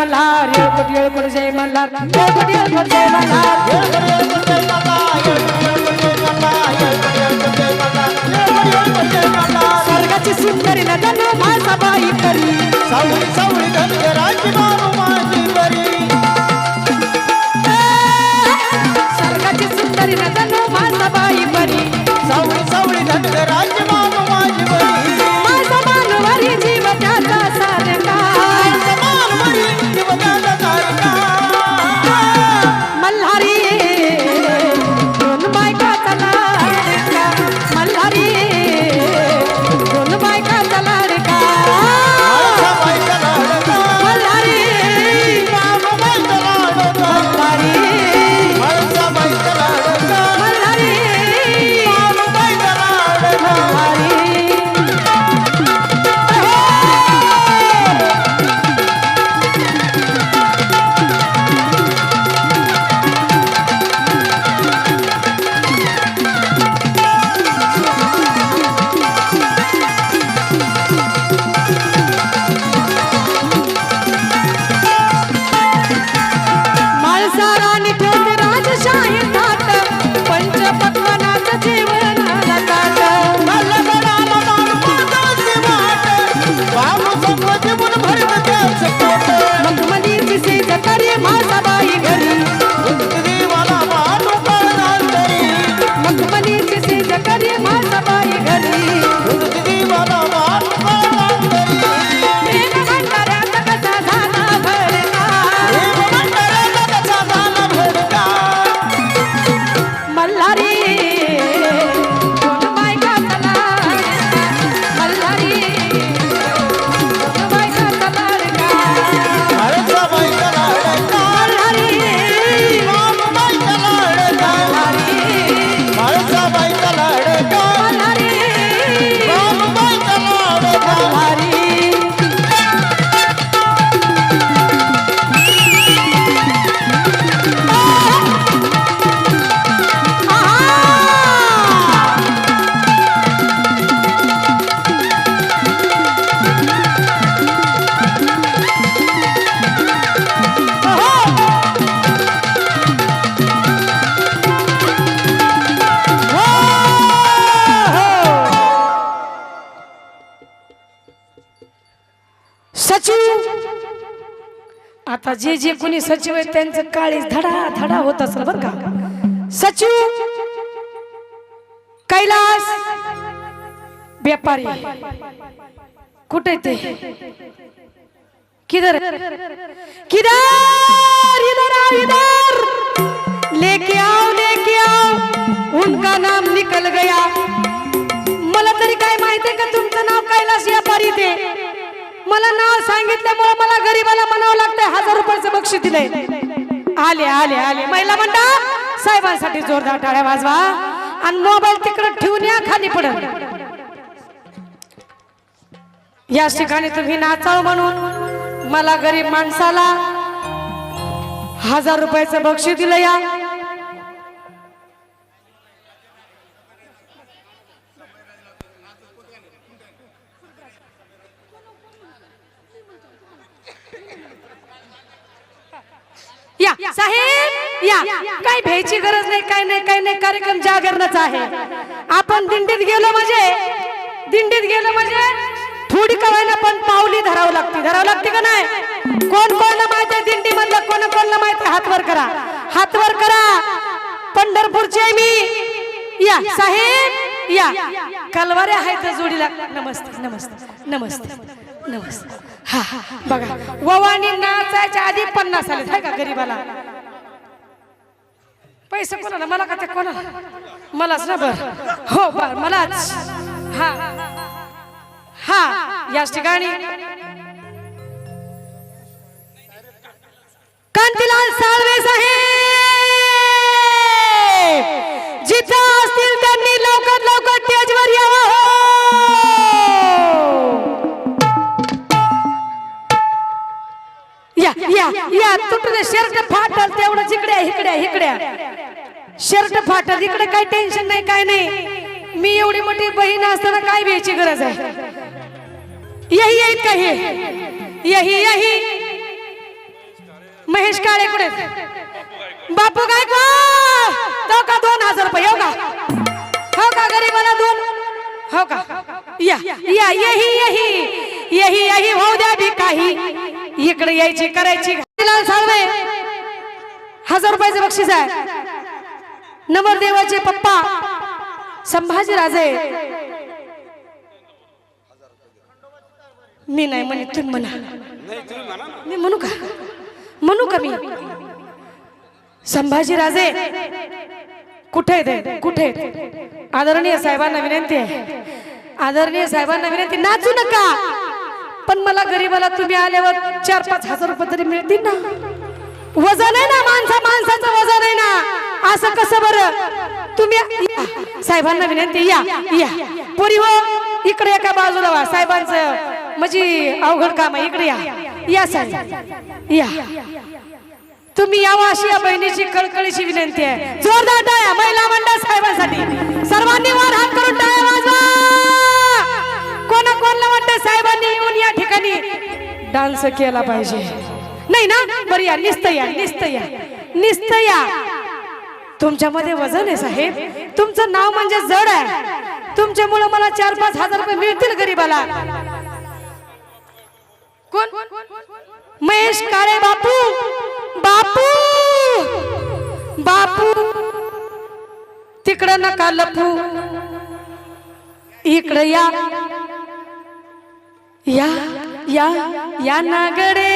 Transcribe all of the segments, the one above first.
मल्हार येळकोट येळकोट जय मल्हार येळकोट येळकोट जय मल्हार. स्वर्गाची सुंदरी नदन माझा बाई करी. सावळी सावळी. घड़ी आता जे जे कोणी सचिव आहेत त्यांचं काळी धडा धडा होत असेल बर का? सचिव कैलास व्यापारी कुठे ते? किधर? किधर? इधर आओ इधर! लेके आओ लेके आओ उनका नाम निकल गया। मला तरी काय माहितीये का तुमचं नाव कैलास व्यापारी ते? मला नाव सांगितल्यामुळे मला गरीबाला म्हणावं लागतंय बक्षीस दिलंय आले आले आले. महिला म्हणता साहेबांसाठी जोरदार टाळ्या वाजवा. आणि मोबाईल तिकडे ठेवून या खाली पडत. या ठिकाणी तुम्ही नाचाळ म्हणून मला गरीब माणसाला हजार रुपयाचं बक्षीस दिलं या या. या. काही भ्यायची गरज नाही काय नाही काय नाही. कार्यक्रम जागरणाचा आहे. आपण दिंडीत गेलो म्हणजे दिंडीत गेलो म्हणजे थोडी कवायला पण पावली धरावं लागते. धरावं लागते का नाही? कोण कोणला माहिती आहे दिंडी मधलं कोण कोणला माहिती आहे? हात करा. हातवर करा. पंढरपूरची आहे मी. या. साहेब या. कलवारे आहेत जोडीला. नमस्ते नमस्ते नमस्ते नमस्ते. हा हा बघा ववानी नाचायच्या आधी पन्नास आले हाय का गरीबाला? पैसे कोणाला? मला का ते कोणाला? मलाच ना बर. हो बर मलाच. हा. हा याच ठिकाणी. कांतीलाल साळवे साहेब. या या तुटले शर्ट फाटल तेवढं इकडे आहे, इकडे इकडे. शर्ट फाटल इकडे काही टेन्शन नाही काय नाही. मी एवढी मोठी बहीण असताना काय घ्यायची गरज आहे? यही येईल का हे? यही यही. महेश काळे कुठे? बापू काय तो का दोन हजार रुपये हो का? हो का गरीबाला दोन? हो का? या या यही यही. यही यही होऊ द्या बी काही. इकडे यायची करायची. साळवे हजार रुपयाचे बक्षीस आहे. नवरदेवाचे पप्पा संभाजी राजे. मी नाही म्हणे तुम्ही म्हणा. मी म्हणू का? म्हणू का मी? संभाजी राजे कुठे आहेत? ते कुठे आहेत? आदरणीय साहेबांना विनंती आहे. आदरणीय साहेबांना विनंती नाचू नका. पण मला गरीबाला तुम्ही आल्यावर चार पाच हजार रुपये तरी मिळतील ना? वजन आहे ना माणसा माणसाचं वजन आहे ना? असं कसं बरं? तुम्ही साहेबांना विनंती या या. पुरी हो इकडे एका बाजूला वा साहेबांचं? म्हणजे अवघड काम आहे इकडे या. या साहेब. या. तुम्ही यावं अशी या बहिणीची कळकळीची विनंती आहे. जोरदार महिला डान्स केला पाहिजे. नाही ना? बरं या निस्तया या निस्तया या तुमच्यामध्ये वजन आहे साहेब. तुमचं नाव म्हणजे जड आहे. तुमच्यामुळे मला चार पाच हजार रुपये मिळतील गरीबाला. कोण? महेश काळे बापू. बापू! बापू! तिकडं नका लपू. इकडं या. या. या या नागडे.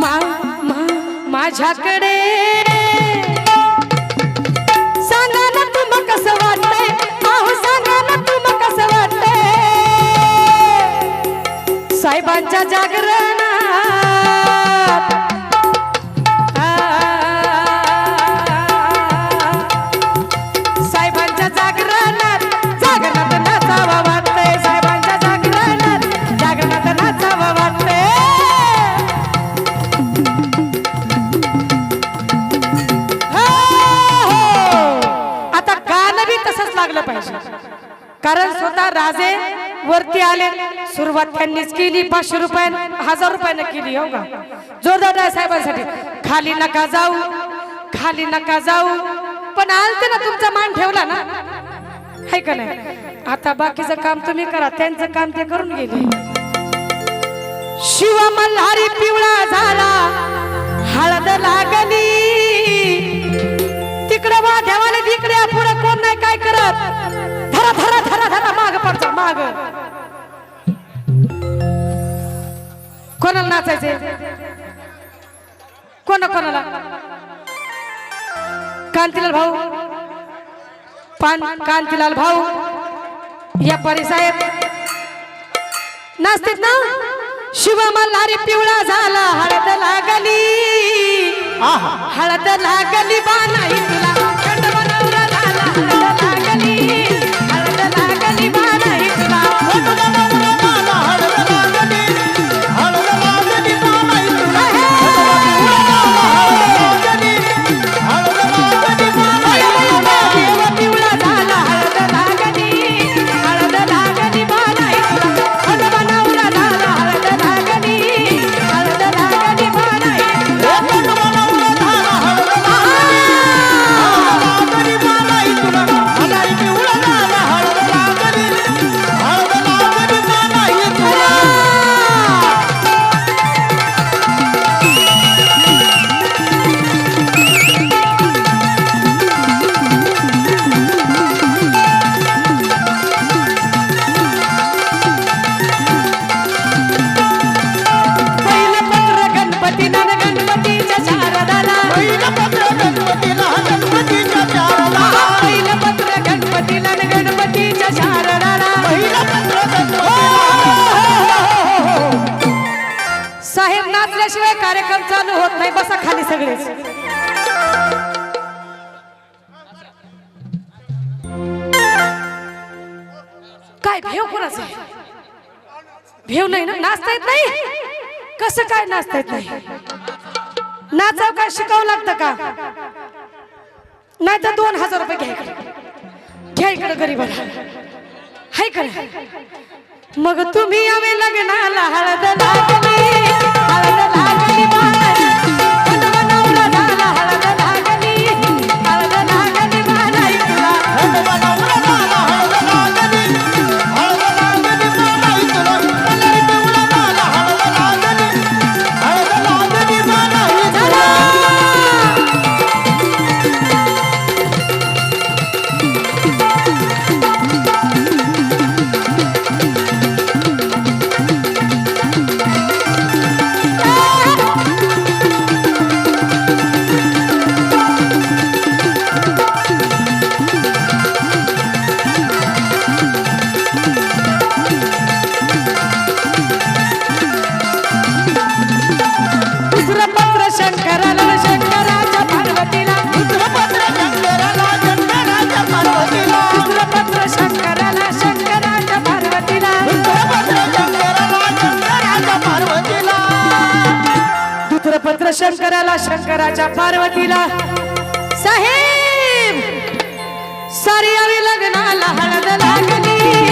मा मा माझ्याकडे. सांगा ना तुम कसं वाटतंय? आहो सांगा ना तुम कसं वाटतंय? साहेबांच्या जागरण कारण स्वतः राजे वरती आले. सुरुवात त्यांनीच केली पाचशे रुपये हजार रुपयानं केली हो का? जोरदार साहेबांसाठी. खाली नका जाऊ खाली नका जाऊ. पण आलते ना तुमचा मान ठेवला ना? आहे का नाही? आता बाकीचं काम तुम्ही करा त्यांचं काम ते करून गेले. शिव मल्हारी पिवळा झाला हळद लागली. तिकडं वा देवाले तिकडे पुढे कोण नाही काय करत? धरा धरा धरा माग पडचा माग. कोणाला नाचायचे कोणा कोणाला? कांतीलाल भाऊ. पान कांतीलाल भाऊ. या परी साहेब. नाचतेत ना? शिव मल्हारी पिवळा झाला हळद लागली. हळद लागली बानाई तुला झाला हळद लागली. सगळेच. काय भेव कोणाचं? भेव नाही ना? नाचता येत नाही? कसं काय नाचता येत नाही? नाचाव काय शिकावं लागतं का? नाही तर दोन हजार रुपये घ्या इकडे. घ्या इकडे गरीबाला. हाय कर मग तुम्ही आम्ही लग्नाला हळद लागली. हळद लागली शंकराला शंकराच्या पार्वतीला. साहेब सारी यावी लग्नाला हळद लागली.